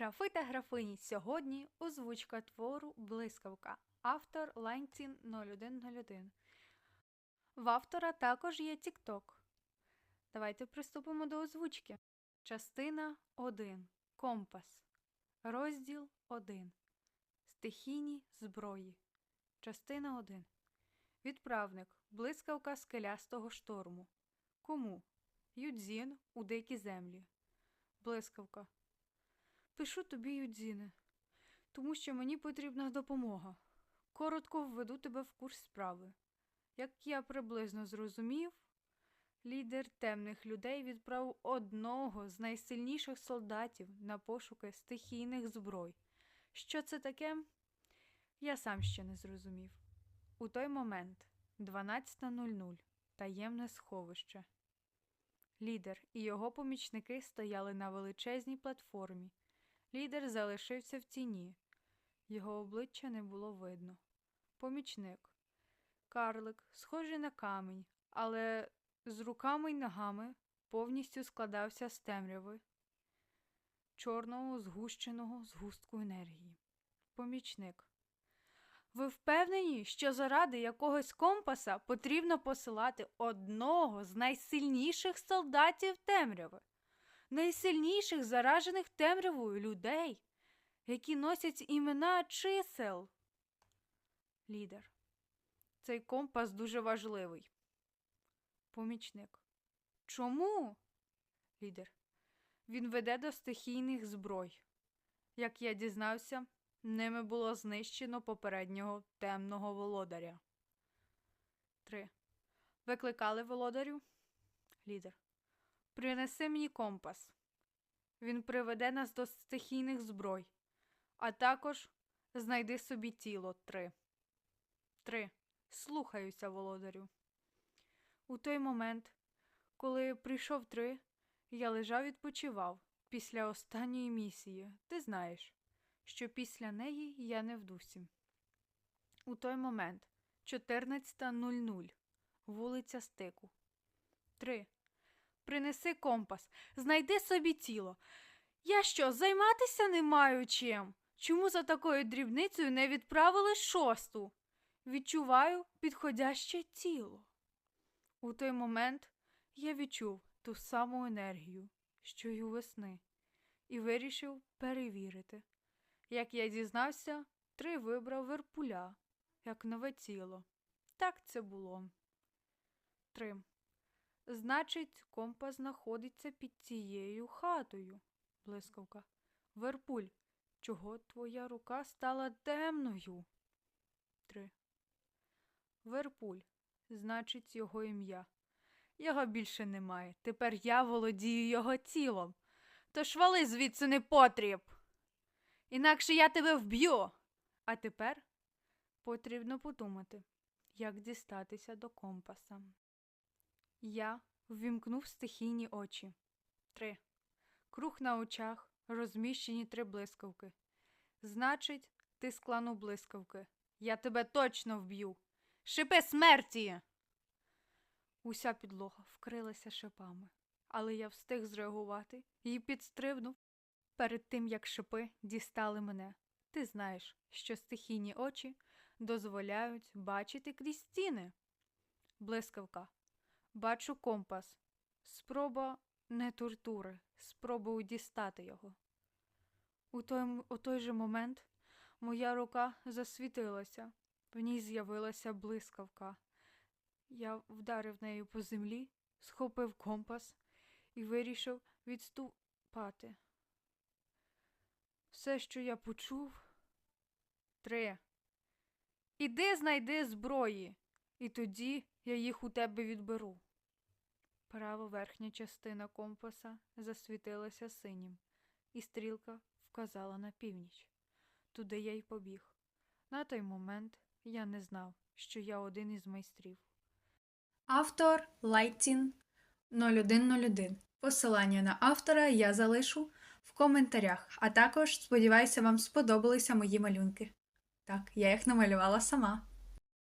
Графи та графині сьогодні озвучка твору Блискавка. Автор Ланцін 0101. В автора також є TikTok. Давайте приступимо до озвучки. Частина 1. Компас. Розділ 1. Стихійні зброї. Частина 1. Відправник. Блискавка скелястого шторму. Кому? Юдзін у дикі землі. Блискавка. Пишу тобі, Юдзіне, тому що мені потрібна допомога. Коротко введу тебе в курс справи. Як я приблизно зрозумів, лідер темних людей відправив одного з найсильніших солдатів на пошуки стихійних зброй. Що це таке? Я сам ще не зрозумів. У той момент 12.00 таємне сховище. Лідер і його помічники стояли на величезній платформі. Лідер залишився в тіні. Його обличчя не було видно. Помічник. Карлик, схожий на камінь, але з руками й ногами повністю складався з темряви чорного згущеного згустку енергії. Помічник. Ви впевнені, що заради якогось компаса потрібно посилати одного з найсильніших солдатів темряви? Найсильніших заражених темрявою людей, які носять імена чисел. Лідер. Цей компас дуже важливий. Помічник. Чому? Лідер. Він веде до стихійних зброй. Як я дізнався, ними було знищено попереднього темного володаря. 3. Викликали володарю? Лідер. Принеси мені компас. Він приведе нас до стихійних зброй, а також знайди собі тіло три. Три. Слухаюся, володарю. У той момент, коли прийшов три, я лежав відпочивав після останньої місії. Ти знаєш, що після неї я не в дусі. У той момент 14.00. Вулиця Стику. Три. Принеси компас, знайди собі тіло. Я що, займатися не маю чим? Чому за такою дрібницею не відправили шосту? Відчуваю підходяще тіло. У той момент я відчув ту саму енергію, що й у весни, і вирішив перевірити. Як я дізнався, три вибрав верпуля, як нове тіло. Так це було. Три. Значить, компас знаходиться під цією хатою, блискавка. Верпуль, чого твоя рука стала темною? Три. Верпуль, значить, його ім'я. Його більше немає. Тепер я володію його тілом. Тож вали звідси не потріб. Інакше я тебе вб'ю. А тепер потрібно подумати, як дістатися до компаса. Я ввімкнув стихійні очі. Три. Круг на очах, розміщені три блискавки. Значить, ти склану блискавки. Я тебе точно вб'ю. Шипи смерті. Уся підлога вкрилася шипами, але я встиг зреагувати і підстрибнув перед тим, як шипи дістали мене. Ти знаєш, що стихійні очі дозволяють бачити крізь стіни. Блискавка. Бачу компас. Спроба не тортури, спробую дістати його. У той, у той же момент моя рука засвітилася, в ній з'явилася блискавка. Я вдарив нею по землі, схопив компас і вирішив відступати. Все, що я почув. Три. Іди знайди зброї, і тоді я їх у тебе відберу. Права верхня частина компаса засвітилася синім, і стрілка вказала на північ. Туди я й побіг. На той момент я не знав, що я один із майстрів. Автор Лайтін 0101. Посилання на автора я залишу в коментарях, а також сподіваюся, вам сподобалися мої малюнки. Так, я їх намалювала сама.